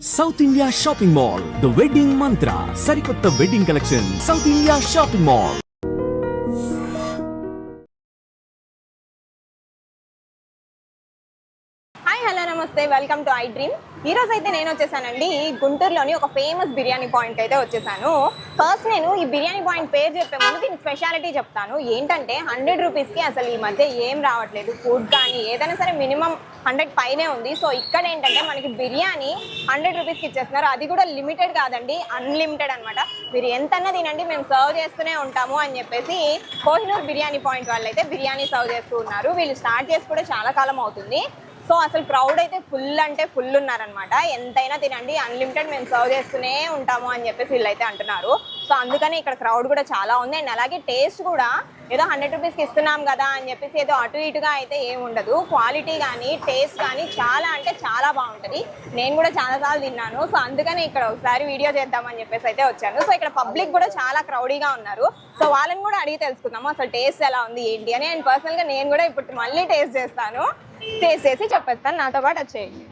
South India shopping mall the wedding Mantra సరికొత్త wedding collection South India shopping mall hi hello నమస్తే welcome to I dream ఈ రోజు అయితే నేను వచ్చేసానండి గుంటూరులోని ఒక ఫేమస్ బిర్యానీ పాయింట్ అయితే వచ్చేసాను. ఫస్ట్ నేను ఈ బిర్యానీ పాయింట్ పేరు చెప్పే ముందు దీని స్పెషాలిటీ చెప్తాను. ఏంటంటే హండ్రెడ్ రూపీస్కి అసలు ఈ మధ్య ఏం రావట్లేదు. ఫుడ్ కానీ ఏదైనా సరే మినిమం హండ్రెడ్ పైనే ఉంది. సో ఇక్కడ ఏంటంటే మనకి బిర్యానీ హండ్రెడ్ రూపీస్కి ఇచ్చేస్తున్నారు. అది కూడా లిమిటెడ్ కాదండి అన్లిమిటెడ్ అన్నమాట. మీరు ఎంతన్నా తినండి మేము సర్వ్ చేస్తూనే ఉంటాము అని చెప్పేసి కోహినూర్ బిర్యానీ పాయింట్ వాళ్ళు అయితే బిర్యానీ సర్వ్ చేస్తూ ఉన్నారు. వీళ్ళు స్టార్ట్ చేసి కూడా చాలా కాలం అవుతుంది. సో అసలు క్రౌడ్ అయితే ఫుల్ అంటే ఫుల్ ఉన్నారనమాట ఎంతైనా తినండి అన్లిమిటెడ్ మేము సర్వ్ చేస్తూనే ఉంటాము అని చెప్పేసి వీళ్ళైతే అంటున్నారు. సో అందుకని ఇక్కడ క్రౌడ్ కూడా చాలా ఉంది. అండ్ అలాగే టేస్ట్ కూడా ఏదో హండ్రెడ్ రూపీస్కి ఇస్తున్నాం కదా అని చెప్పేసి ఏదో అటు ఇటుగా అయితే ఏమి ఉండదు. క్వాలిటీ కానీ టేస్ట్ కానీ చాలా అంటే చాలా బాగుంటుంది. నేను కూడా చాలాసార్లు తిన్నాను. సో అందుకని ఇక్కడ ఒకసారి వీడియో చేద్దామని చెప్పేసి అయితే వచ్చాను. సో ఇక్కడ పబ్లిక్ కూడా చాలా క్రౌడీగా ఉన్నారు. సో వాళ్ళని కూడా అడిగి తెలుసుకుందాము అసలు టేస్ట్ ఎలా ఉంది ఏంటి అని. అండ్ పర్సనల్గా నేను కూడా ఇప్పుడు మళ్ళీ టేస్ట్ చేస్తాను. టేస్ట్ చేసి చెప్పేస్తాను. నాతో పాటు వచ్చేయండి.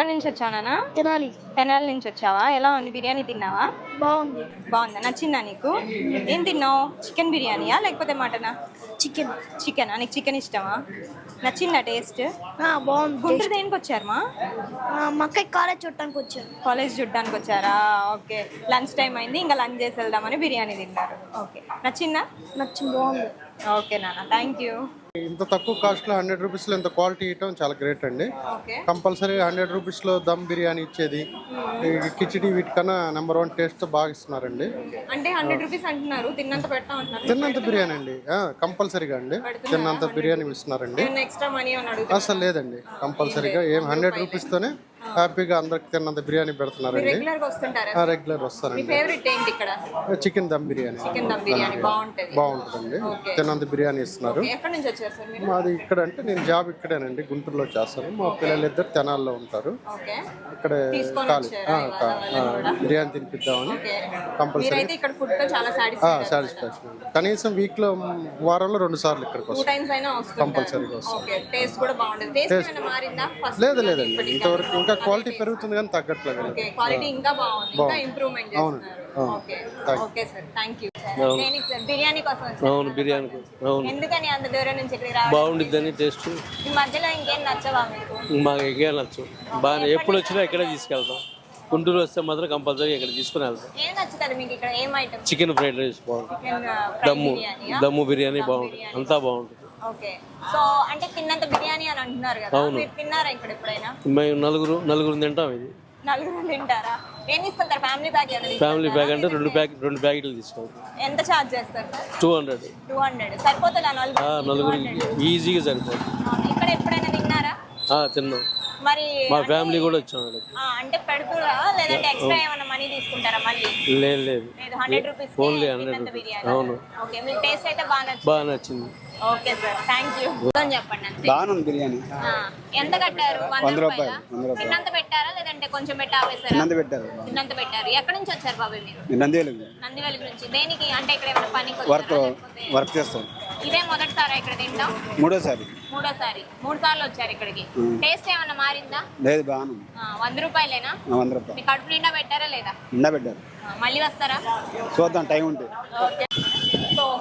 ఎక్కడి నుంచి వచ్చానా తినాలి. తెనాలి నుంచి వచ్చావా? ఎలా ఉంది? బిర్యానీ తిన్నావా? బాగుంది. బాగుందా? నచ్చిందా నీకు? ఏం తిన్నావు? చికెన్ బిర్యానీయా లేకపోతే మటనా? చికెన్. చికెనా? నీకు చికెన్ ఇష్టమా? నచ్చిందా టేస్ట్? బాగుంది. గుంటూరు దేనికి వచ్చారు మా అక్కకి కాలేజ్ చూడటానికి వచ్చాను కాలేజ్ చూడ్డానికి వచ్చారా? ఓకే. లంచ్ టైం అయింది ఇంకా లంచ్ చేసి వెళ్దామని బిర్యానీ తిన్నారు. ఓకే. నచ్చిందా? నచ్చింది బాగుంది. ఓకే నాన్న థ్యాంక్ యూ ఇంత తక్కువ కాస్ట్లో హండ్రెడ్ రూపీస్లో ఇంత క్వాలిటీ ఇవ్వటం చాలా గ్రేట్ అండి. కంపల్సరీ హండ్రెడ్ రూపీస్లో దమ్ బిర్యానీ ఇచ్చేది. ఈ కిచిడి వీటికన్నా నెంబర్ వన్ టేస్ట్ బాగా ఇస్తున్నారండి. అంటే హండ్రెడ్ రూపీస్ అంటున్నారు తిన్నంత పెట్టా అంటున్నారు. తిన్నంత బిర్యానీ అండి. కంపల్సరీగా అండి. తిన్నంత బిర్యానీ ఇస్తున్నారండి. ఎక్స్ట్రా మనీ అసలు లేదండి. కంపల్సరీగా ఏం హండ్రెడ్ రూపీస్తోనే హ్యాపీగా అందరికి తిన్నంత బిర్యానీ పెడుతున్నారండి. రెగ్యులర్ వస్తారండి చికెన్ దమ్ బిర్యానీ. బాగుంటుందండి. తిన్నంత బిర్యానీ ఇస్తున్నారు. మాది ఇక్కడ అంటే నేను జాబ్ ఇక్కడేనండి. గుంటూరులో చేస్తాను. మా పిల్లలు ఇద్దరు తెనాల్లో ఉంటారు. ఇక్కడ? బిర్యానీ తినిపిద్దామని కంపల్సరీ. సాటిస్ఫాక్షన్ కనీసం వీక్లో వారంలో రెండు సార్లు ఇక్కడికి వస్తాం కంపల్సరీగా వస్తాం లేదు లేదండి. ఇంతవరకు ఇంకా క్వాలిటీ పెరుగుతుంది కానీ తగ్గట్లేదు. ఓకే క్వాలిటీ ఇంకా బాగుంది ఇంకా ఇంప్రూవ్మెంట్ అవును. చేస్తున్నారు. Okay. Okay sir thank you దేనికి సార్ బిర్యానీ కోసం అవును బిర్యానీ అవును. ఎందుకని అంత దూరం నుంచి బాగుండిద్దని టేస్ట్. ఈ మధ్యలో ఇంకేం నచ్చవా మీకు? మాకు ఎక్కడ నచ్చు బాగా ఎప్పుడు వచ్చినా ఇక్కడే తీసుకెళ్తాం. గుంటూరు వస్తే మాత్రం కంపల్సరీ ఇక్కడ తీసుకుని వెళ్తాం. ఏం నచ్చుతుంది మీకు ఇక్కడ? ఏం ఐటమ్ చికెన్ ఫ్రైడ్ రైస్ బాగుంటుంది. దమ్ము బిర్యానీ దమ్ము బిర్యానీ బాగుంటుంది. అంతా బాగుంటుంది. ఓకే. సో అంటే తిన్నంత బిర్యానీ అని అంటున్నారు కదా మీరు తిన్నారా ఇక్కడ ఎప్పుడైనా? మేము నలుగురు నలుగురు తింటాం ఇది. నలుగురు తింటారా? ఏం తీసుకుంటారు ఫ్యామిలీ ప్యాక్ ఏమైనా ఫ్యామిలీ? ప్యాక్ అంటే రెండు ప్యాక్ రెండు ప్యాకెట్లు తీసుకుంటాం ఎంత ఛార్జ్ చేస్తారు? Sir two hundred two hundred సరిపోతుందా నలుగురు నలుగురు ఈజీగా సరిపోతుంది. ఇక్కడ ఎప్పుడైనా తిన్నారా? ఆ, తిన్నాం. మరి మా ఫ్యామిలీ కూడా వచ్చాం ఆ, అంటే పెడుతురా? లేదంటే ఎక్స్ట్రా ఏమైనా మనీ తీసుకుంటారా మళ్ళీ? లేదు లేదు. లేదు hundred rupees only hundred biryani అవును. ఓకే మీకు టేస్ట్ అయితే బాగా నచ్చింది. బాగా నచ్చింది. Okay sir thank you. చెప్పండి అంతే. బాగుంది బిర్యానీ. ఆ, ఎంత కట్టారు? వంద వంద రూపాయల? రూపాయలు, వంద రూపాయలు. తిన్నంత పెట్టారా? లేదంటే కొంచెం పెట్టి ఆపేసారా నంది పెట్టారు. తిన్నంత పెట్టారు. ఎక్కడి నుంచి వచ్చారు బాబాయ్ మీరు? నందివేలు నందివెలుగు నుంచి. దేనికి? అంటే ఇక్కడ ఏమైనా పనికి వర్క్ వచ్చారా? లేకపోతే వర్క్ చేస్తాం. ఇదే మొదటిసారి ఇక్కడ తింటాం? మూడోసారి. మూడోసారి. మూడు సార్లు వచ్చారు ఇక్కడికి. టేస్ట్ ఏమైనా మారిందా? లేదు బాగుంది ఆ, వంద రూపాయలేనా? ఆ, వంద రూపాయలు. మీ కడుపు నిండా పెట్టారా లేదా? నిండా పెట్టారు. ఆ, మళ్ళీ వస్తారా? చూద్దాం టైం ఉంటే. Okay. So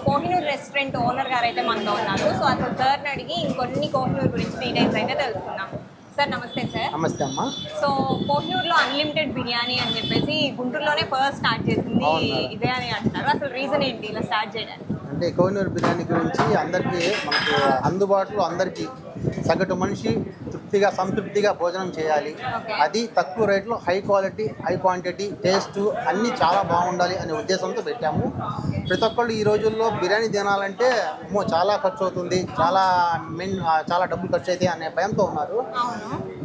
Kohinoor restaurant owner గారు అయితే మనతో ఉన్నారు. సో అసలు సార్ని అడిగి ఇంకొన్ని కోహినూర్ గురించి డీటెయిల్స్ అయితే తెలుసుకుందాం. సార్ నమస్తే సార్ నమస్తే అమ్మా. సో కోహినూర్లో అన్లిమిటెడ్ బిర్యానీ అని చెప్పేసి గుంటూరులోనే ఫస్ట్ స్టార్ట్ చేసింది ఇదే అని అంటున్నారు. రీజన్ ఏంటి ఇలా స్టార్ట్ చేయడానికి? అంటే కోహినూర్ బిర్యానీ గురించి అందరికీ మనకు అందుబాటులో అందరికీ సగటు మనిషి తృప్తిగా సంతృప్తిగా భోజనం చేయాలి. అది తక్కువ రేట్లో high quality high quantity taste అన్నీ చాలా బాగుండాలి అనే ఉద్దేశంతో పెట్టాము. ప్రతి ఒక్కళ్ళు ఈ రోజుల్లో బిర్యానీ తినాలంటే అమ్మో చాలా ఖర్చు అవుతుంది చాలా మెన్ చాలా డబ్బులు ఖర్చు అవుతాయి అనే భయంతో ఉన్నారు.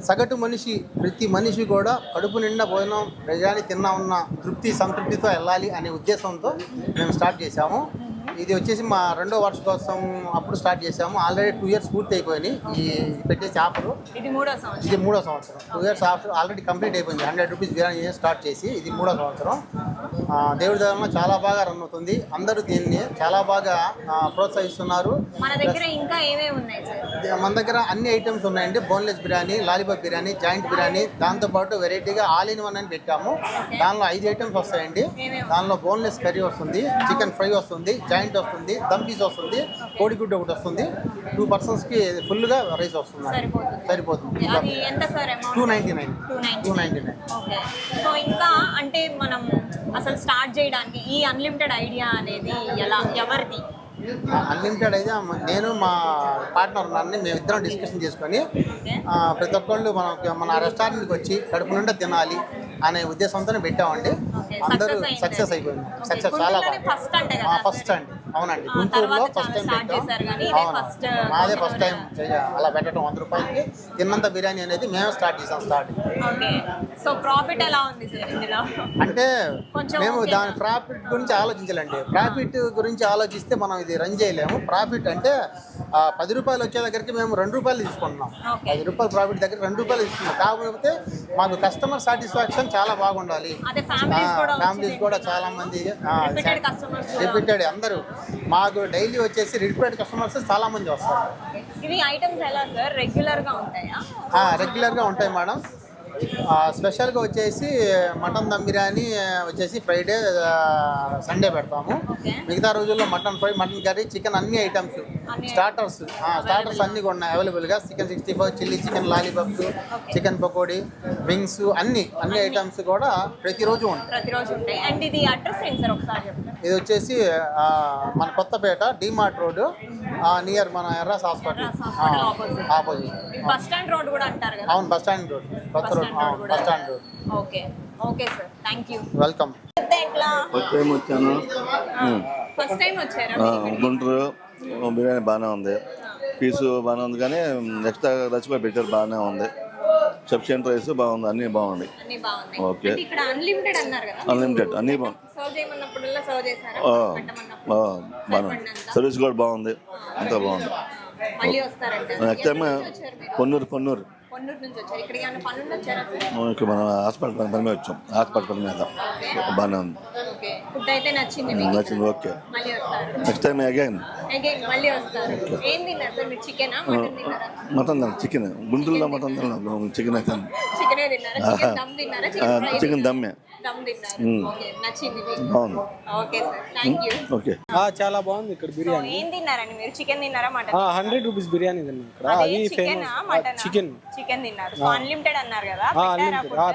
సగటు మనిషి ప్రతి మనిషి కూడా కడుపు నిండా భోజనం బిర్యానీ తిన్నా ఉన్న తృప్తి సంతృప్తితో వెళ్ళాలి అనే ఉద్దేశంతో మేము స్టార్ట్ చేశాము. ఇది వచ్చేసి మా రెండో వార్షికోత్సవం అప్పుడు స్టార్ట్ చేశాము. ఆల్రెడీ టూ ఇయర్స్ పూర్తి అయిపోయినాయి ఈ పెట్టేసి ఆఫరు. ఇది మూడో సంవత్సరం. ఇది మూడో సంవత్సరం. Two years offer already complete అయిపోయింది. హండ్రెడ్ రూపీస్ బిర్యానీ చేసి స్టార్ట్ చేసి ఇది మూడో సంవత్సరం. దేవుడి దగ్గర చాలా బాగా రన్ అవుతుంది. అందరూ దీన్ని చాలా బాగా ప్రోత్సహిస్తున్నారు. మన దగ్గర ఇంకా ఏమేమి ఉన్నాయి మన దగ్గర అన్ని ఐటమ్స్ ఉన్నాయండి. Boneless biryani lollipop biryani joint biryani దాంతోపాటు వెరైటీగా ఆల్ ఇన్ వన్ అని పెట్టాము. దానిలో ఐదు ఐటమ్స్ వస్తాయండి. దానిలో బోన్లెస్ కర్రీ వస్తుంది చికెన్ ఫ్రై వస్తుంది జాయింట్ వస్తుంది దమ్ పీస్ వస్తుంది కోడిగుడ్డు ఒకటి వస్తుంది. టూ పర్సన్స్కి ఫుల్గా రైస్ వస్తుంది. సరిపోతుంది. సరిపోతుంది. అది ఎంత sir amount two ninety nine two ninety nine so ఇంకా అంటే మనం అసలు స్టార్ట్ చేయడానికి ఈ అన్లిమిటెడ్ ఐడియా అనేది ఎలా? ఎవరిది? అన్లిమిటెడ్ అయితే నేను మా పార్ట్నర్ ఉన్నారని మేము ఇద్దరం డిస్కషన్ చేసుకొని ప్రతి ఒక్కళ్ళు మన మన రెస్టారెంట్కి వచ్చి కడుపు నిండా తినాలి అనే ఉద్దేశంతోనే పెట్టామండి. అందరూ. సక్సెస్ అయిపోయింది. సక్సెస్ చాలా ఫస్ట్ అండి అవునండి. గుంటూరులో ఫస్ట్ టైం పెట్టాం. మాదే ఫస్ట్ టైం అలా. పెట్టడం వంద రూపాయలకి తిన్నంత బిర్యానీ అనేది మేమే స్టార్ట్ చేసాం స్టార్ట్ సో ప్రాఫిట్ ఎలా ఉంది అంటే మేము? దాని ప్రాఫిట్ గురించి ఆలోచించాలండి. ప్రాఫిట్ గురించి ఆలోచిస్తే మనం ఇది రన్ చేయలేము. ప్రాఫిట్ అంటే పది రూపాయలు వచ్చే దగ్గరికి మేము రెండు రూపాయలు తీసుకుంటున్నాం. పది రూపాయలు ప్రాఫిట్ దగ్గర రెండు రూపాయలు తీసుకుంటాం కాకపోతే మాకు కస్టమర్ సాటిస్ఫాక్షన్ చాలా బాగుండాలి. ఫ్యామిలీస్ కూడా చాలా మంది రిపీటెడ్ అందరూ. మాకు డైలీ వచ్చేసి రిపీటెడ్ కస్టమర్స్ చాలా మంది వస్తారు. ఇవి ఐటమ్స్ ఎలా సార్? రెగ్యులర్గా ఉంటాయా రెగ్యులర్గా ఉంటాయి మేడం. స్పెషల్గా వచ్చేసి మటన్ దమ్ బిర్యానీ వచ్చేసి ఫ్రైడే సండే పెడతాము. మిగతా రోజుల్లో mutton fry mutton curry chicken అన్ని ఐటమ్స్. స్టార్టర్స్ స్టార్టర్స్ అన్ని కూడా ఉన్నాయి అవైలబుల్గా. Chicken sixty five chilli chicken lollipops chicken pakodi wings అన్ని అన్ని ఐటమ్స్ కూడా ప్రతిరోజు ఉంటాయి. ప్రతిరోజు ఉంటాయి. అండ్ ఇది అడ్రస్ ఏంటి సార్? ఒకసారి చెప్తారా? ఇది వచ్చేసి ఆ, మన కొత్తపేట డిమార్ట్ రోడ్ నియర్ మన ఎర్రాస్ హాస్పిటల్. ఆపోజిట్. ఇది బస్ స్టాండ్ రోడ్ కూడా అంటారు కదా? అవును బస్ స్టాండ్ రోడ్. కొత్త రోడ్. కూడా. Bus stand road. Okay. Okay sir. Thank you. Welcome. ఎట్లా? ఫస్ట్ టైం వచ్చాను. ఫస్ట్ టైం వచ్చారా? ఆ, మీరు ఇక్కడికి? గుంటూరు బిర్యానీ బాగానే ఉంది. పీసు బాగానే ఉంది కానీ నెక్స్ట్ రచ్చిపోయి పెట్టారు బాగానే ఉంది. సఫిషియంట్ రైస్ బాగుంది అన్నీ బాగుంది అన్ని బాగున్నాయి. ఓకే. అంటే ఇక్కడ అన్లిమిటెడ్ అన్నారు కదా అన్లిమిటెడ్ అన్నీ బాగుంది సర్వ్ చేయమన్నప్పుడల్లా సర్వ్ చేశారా? ఆ, పెట్టమన్నప్పుడు ఆ, బాగానే ఉంది సర్వీస్ కూడా బాగుంది. అంతా బాగుంది. మళ్ళీ వస్తారంట. నెక్స్ట్ టైం ఎక్కడి నుంచి వచ్చారు మీరు? పొన్నూరు పొన్నూరు ఇక్కడ మన హాస్పిటల్ పని మీద వచ్చాం. హాస్పిటల్ మీద బాగానే ఉంది. ఓకే. ఫుడ్ అయితే నచ్చింది నచ్చింది ఓకే. మళ్ళీ వస్తారు. నెక్స్ట్ టైం అగైన్ మళ్ళీ వస్తారు. ఏం తిన్నారు సార్? మీరు చికెనా మటన్ తిన్నారా? మటన్ తిన్నాం చికెన్. గుంటూరులో మటన్ తిన్నాం. చికెన్ అయితే చికెనే తిన్నారా? చికెన్? దమ్మే. బాగుంది. Okay sir. Thank you okay. చాలా బాగుంది ఇక్కడ బిర్యానీ. ఏం తిన్నారండి మీరు? చికెన్ తిన్నారా మటన్ హండ్రెడ్ రూపీస్ బిర్యానీ తిన్నాం ఇక్కడ. అదే చికెన్. చికెన్ తిన్నారు. సో అన్లిమిటెడ్ అన్నారు కదా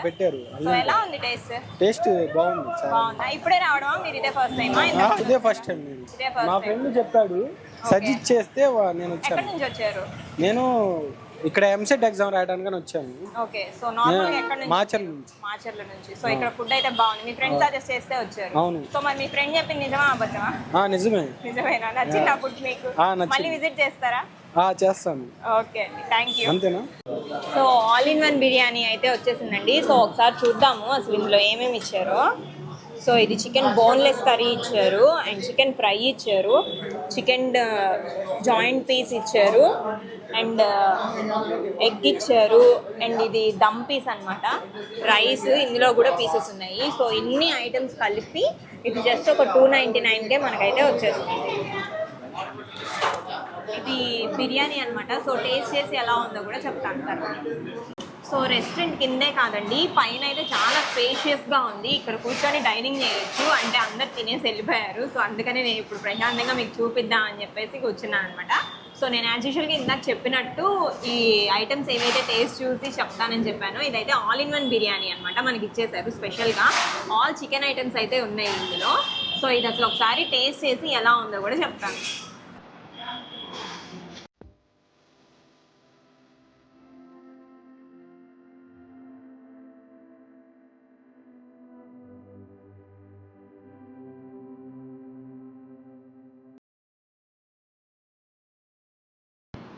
పెట్టారా సో ఎలా ఉంది టేస్ట్ టేస్ట్ బాగుంది బాగుందా? ఇప్పుడే రావడమా? మీరు ఇదే ఫస్ట్ టైమా ఆ, ఇదే ఫస్ట్ టైం నేను. ఇదే ఫస్ట్ మా ఫ్రెండ్ చెప్పాడు సజెస్ట్ చేస్తే నేను వచ్చాను. నుంచి వచ్చారు? నేను ఇక్కడ ఎంసెట్ ఎగ్జామ్ రాయడానికి వచ్చాను. ఓకే సో నార్మల్ ఎక్కడి నుంచి? మాచర్ల నుంచి. మాచర్ల నుంచి. సో ఇక్కడ ఫుడ్ అయితే బాగుంది. మీ ఫ్రెండ్ సజెస్ట్ చేస్తే వచ్చారు. అవును. సో మరి మీ ఫ్రెండ్ చెప్పింది నిజమా అబద్ధమా? ఆ, నిజమే. నిజమేనా? నచ్చిందా ఫుడ్ మీకు? ఆ. మళ్ళీ విజిట్ చేస్తారా? ఆ, చేస్తాను. ఓకే అండి. థ్యాంక్ యూ అంతేనా? So all in one biryani అయితే వచ్చేసిందండి. సో ఒకసారి చూద్దాము అసలు ఇందులో ఏమేమి ఇచ్చారో. సో ఇది చికెన్ బోన్లెస్ కర్రీ ఇచ్చారు అండ్ చికెన్ ఫ్రై ఇచ్చారు. చికెన్ జాయింట్ పీస్ ఇచ్చారు. అండ్ ఎగ్ ఇచ్చారు. అండ్ ఇది దమ్ పీస్ అనమాట రైస్ ఇందులో కూడా పీసెస్ ఉన్నాయి. సో ఇన్ని ఐటమ్స్ కలిపి ఇది జస్ట్ ఒక టూ నైంటీ నైన్కే మనకైతే వచ్చేస్తుంది. ఇది బిర్యానీ అన్నమాట. సో టేస్ట్ చేసి ఎలా ఉందో కూడా చెప్తాను తర్వాత. సో రెస్టారెంట్ కిందే కాదండి పైన అయితే చాలా స్పేషియస్గా ఉంది. ఇక్కడ కూర్చొని డైనింగ్ చేయొచ్చు. అంటే అందరు తినేసి వెళ్ళిపోయారు. సో అందుకనే నేను ఇప్పుడు ప్రశాంతంగా మీకు చూపిద్దాం అని చెప్పేసి కూర్చున్నాను అనమాట సో నేను యాజ్ యూజువల్గా ఇందాక చెప్పినట్టు ఈ ఐటమ్స్ ఏవైతే టేస్ట్ చూసి చెప్తానని చెప్పానో ఇదైతే ఆల్ ఇన్ వన్ బిర్యానీ అనమాట మనకి ఇచ్చేసారు స్పెషల్గా ఆల్ చికెన్ ఐటమ్స్ అయితే ఉన్నాయి ఇందులో. సో ఇది అసలు ఒకసారి టేస్ట్ చేసి ఎలా ఉందో కూడా చెప్తాను.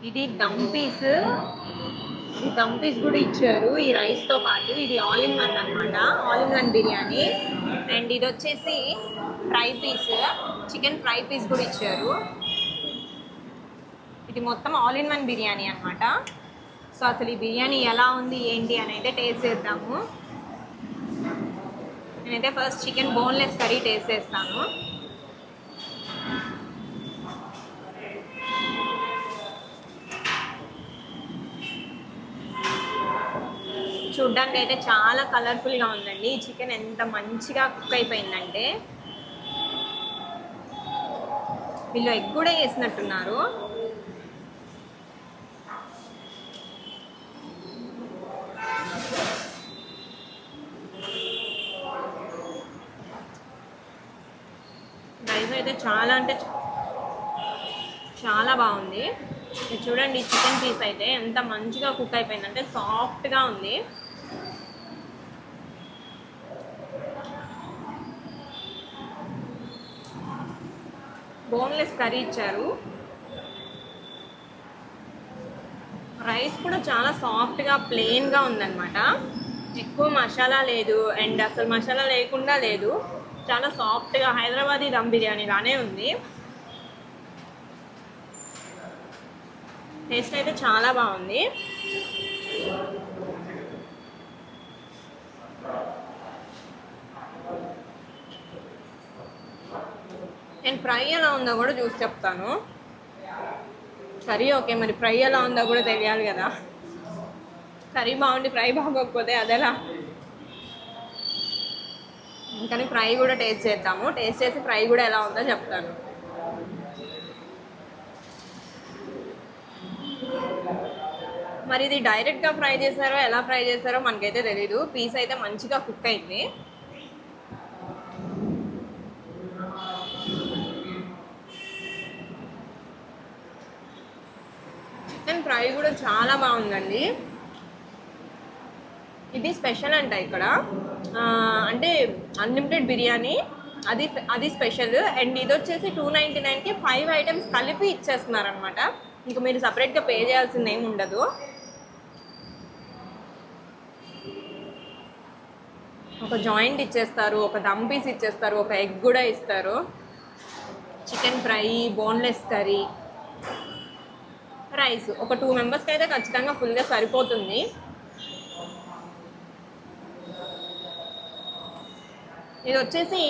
ఇది దమ్ పీస్ ఈ దమ్ పీస్ కూడా ఇచ్చారు. ఈ రైస్తో పాటు ఇది ఆల్ ఇన్ వన్ అనమాట all in one biryani. And ఇది వచ్చేసి fry piece chicken fry piece కూడా ఇచ్చారు. ఇది మొత్తం ఆల్ ఇన్ వన్ బిర్యానీ అనమాట సో అసలు ఈ బిర్యానీ ఎలా ఉంది ఏంటి అని అయితే టేస్ట్ చేద్దాము. నేనైతే first chicken boneless curry taste చేస్తాను. చూడ్డానికి అయితే చాలా కలర్ఫుల్గా ఉందండి. ఈ చికెన్ ఎంత మంచిగా కుక్ అయిపోయిందంటే వీళ్ళు ఎగ్ కూడా వేసినట్టున్నారు రైస్ అయితే చాలా అంటే చాలా బాగుంది. చూడండి చికెన్ పీస్ అయితే ఎంత మంచిగా కుక్ అయిపోయిందంటే సాఫ్ట్గా ఉంది. బోన్లెస్ కర్రీ ఇచ్చారు. రైస్ కూడా చాలా సాఫ్ట్గా ప్లెయిన్గా ఉందన్నమాట. ఎక్కువ మసాలా లేదు అండ్ అసలు మసాలా లేకుండా లేదు. చాలా సాఫ్ట్గా హైదరాబాదీ దమ్ బిర్యానీ లానే ఉంది. టేస్ట్ అయితే చాలా బాగుంది. నేను ఫ్రై ఎలా ఉందో కూడా చూసి చెప్తాను. కర్రీ ఓకే మరి ఫ్రై ఎలా ఉందో కూడా తెలియాలి కదా. కర్రీ బాగుండి ఫ్రై బాగోకపోతే అదెలా? కానీ ఫ్రై కూడా టేస్ట్ చేద్దాము. టేస్ట్ చేసి ఫ్రై కూడా ఎలా ఉందో చెప్తాను. మరి ఇది డైరెక్ట్గా ఫ్రై చేశారో ఎలా ఫ్రై చేశారో మనకైతే తెలీదు. పీస్ అయితే మంచిగా కుక్ అయింది. అండ్ ఫ్రై కూడా చాలా బాగుందండి. ఇది స్పెషల్ అంట ఇక్కడ. అంటే అన్లిమిటెడ్ బిర్యానీ. అది అది స్పెషల్. అండ్ ఇది వచ్చేసి టూ నైంటీ నైన్కి ఫైవ్ ఐటమ్స్ కలిపి ఇచ్చేస్తున్నారు అనమాట ఇంకా మీరు సపరేట్గా పే చేయాల్సింది ఏమి ఉండదు. ఒక జాయింట్ ఇచ్చేస్తారు ఒక దమ్ పీస్ ఇచ్చేస్తారు ఒక ఎగ్ కూడా ఇస్తారు. Chicken fry boneless curry. Rice. ఒక టూ మెంబర్స్కి అయితే ఖచ్చితంగా ఫుల్గా సరిపోతుంది. ఇది వచ్చేసి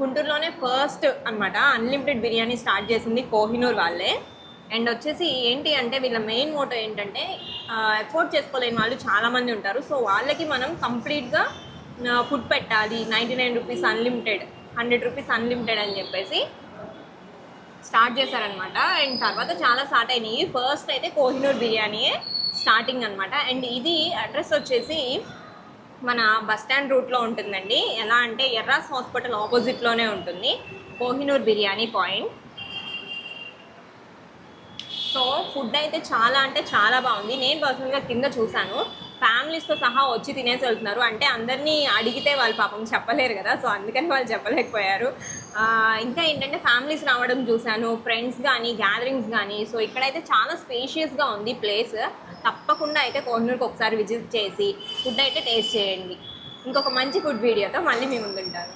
గుంటూరులోనే ఫస్ట్ అన్నమాట. అన్లిమిటెడ్ బిర్యానీ స్టార్ట్ చేసింది కోహినూర్ వాళ్ళే. అండ్ వచ్చేసి ఏంటి అంటే వీళ్ళ మెయిన్ మోటో ఏంటంటే ఎఫోర్డ్ చేసుకోలేని వాళ్ళు చాలామంది ఉంటారు. సో వాళ్ళకి మనం కంప్లీట్గా ఫుడ్ పెట్టాలి. Ninety nine rupees unlimited hundred rupees unlimited అని చెప్పేసి స్టార్ట్ చేశారనమాట. అండ్ తర్వాత చాలా స్టార్ట్ అయినాయి. ఫస్ట్ అయితే కోహినూర్ బిర్యానీయే స్టార్టింగ్ అనమాట అండ్ ఇది అడ్రస్ వచ్చేసి మన బస్ స్టాండ్ రూట్లో ఉంటుందండి. ఎలా అంటే ఎర్రాస్ హాస్పిటల్ ఆపోజిట్లోనే ఉంటుంది. Kohinoor biryani point so food అయితే చాలా అంటే చాలా బాగుంది. నేను పర్సనల్గా కింద చూశాను. ఫ్యామిలీస్తో సహా వచ్చి తినేసి వెళ్తున్నారు. అంటే అందరినీ అడిగితే వాళ్ళు పాపం చెప్పలేరు కదా. సో అందుకని వాళ్ళు చెప్పలేకపోయారు. ఇంకా ఏంటంటే ఫ్యామిలీస్ రావడం చూశాను. ఫ్రెండ్స్ కానీ గ్యాదరింగ్స్ కానీ సో ఇక్కడైతే చాలా స్పేషియస్గా ఉంది ప్లేస్ తప్పకుండా అయితే కోహినూర్కి ఒకసారి విజిట్ చేసి ఫుడ్ అయితే టేస్ట్ చేయండి. ఇంకొక మంచి ఫుడ్ వీడియోతో మళ్ళీ మీ ముందుంటాను.